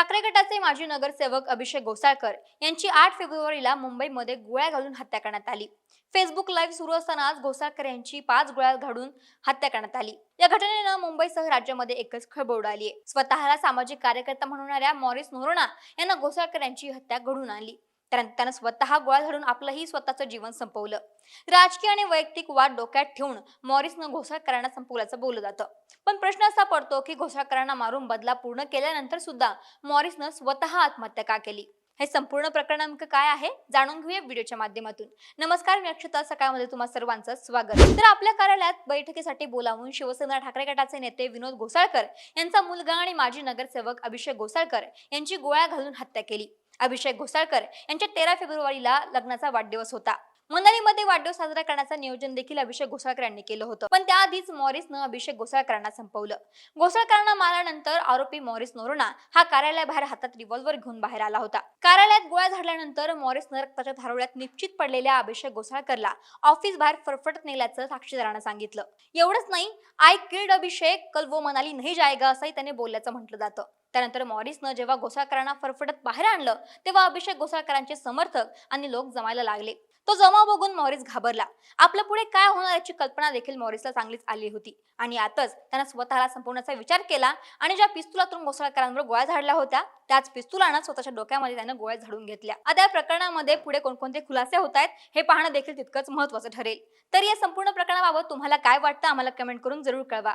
ठाकरे गटाचे माजी नगरसेवक अभिषेक गोसाळकर यांची आठ फेब्रुवारीला मुंबईमध्ये गोळ्या घालून हत्या करण्यात आली. फेसबुक लाईव्ह सुरू असतानाच गोसाळकर यांची पाच गोळ्या घालून हत्या करण्यात आली. या घटनेनं मुंबईसह राज्यामध्ये एकच खळबळ उडाली स्वतःला सामाजिक कार्यकर्ता म्हणणाऱ्या मॉरिस नोरोना यांना गोसाळकर यांची हत्या घडून आली त्यानं स्वतः गोळा घालून आपलंही स्वतःचं जीवन संपवलं. राजकीय आणि वैयक्तिक वाद डोक्यात ठेवून मॉरिसनं घोसाळकरांना संपवल्याचं बोललं जातं. पण प्रश्न असा पडतो की घोसाळकरांना मारून बदला पूर्ण केल्यानंतर सुद्धा मॉरिसनं स्वतः आत्महत्या का केली? हे संपूर्ण प्रकरण नेमकं काय आहे? जाणून घेऊया व्हिडिओच्या माध्यमातून. नमस्कार मी अक्षता. सकाळमध्ये तुम्हाला सर्वांचं स्वागत. तर आपल्या कार्यालयात बैठकीसाठी बोलावून शिवसेना ठाकरे गटाचे नेते विनोद घोसाळकर यांचा मुलगा आणि माजी नगरसेवक अभिषेक घोसाळकर यांची गोळ्या घालून हत्या केली. अभिषेक घोसाळकर यांच्या तेरा फेब्रुवारीला लग्नाचा वाढदिवस होता. मनालीमध्ये वाढदिवस साजरा करण्याचं नियोजन देखील अभिषेक घोसाळकर यांनी केलं होतं. पण त्याआधीच मॉरिसनं अभिषेक घोसाळकरांना संपवलं. घोसाळकरांना मारल्यानंतर आरोपी मॉरिस नोरोना हा कार्यालयाबाहेर हातात रिव्हॉल्व्हर घेऊन बाहेर आला होता. कार्यालयात गोळ्या झाडल्यानंतर मॉरिसनं रक्ताच्या धारोळ्यात निश्चित पडलेल्या अभिषेक घोसाळकरला ऑफिस बाहेर फरफटत नेल्याचं साक्षीदारांना सांगितलं. एवढंच नाही आय किल्ड अभिषेक कल वो मनाली नाही जायगा असंही त्याने बोलल्याचं म्हटलं जातं. त्यानंतर मॉरिसनं जेव्हा घोसाळकरांना फरफटत बाहेर आणलं तेव्हा अभिषेक घोसाळकरांचे समर्थक आणि लोक जमायला लागले. तो जमा बघून मॉरिस घाबरला. आपल्या पुढे काय होणार याची कल्पना देखील मॉरिसला चांगलीच आली होती. आणि आताच त्यानं स्वतःला संपवण्याचा विचार केला आणि ज्या पिस्तुलातून घोसाळकरांवर गोळ्या झाडल्या होत्या त्याच पिस्तुलानं स्वतःच्या डोक्यामध्ये त्यानं गोळ्या झाडून घेतल्या. आता या प्रकरणामध्ये पुढे कोणकोणते खुलासे होत आहेत हे पाहणं देखील तितकंच महत्वाचं ठरेल. तर या संपूर्ण प्रकरणाबाबत तुम्हाला काय वाटतं आम्हाला कमेंट करून जरूर कळवा.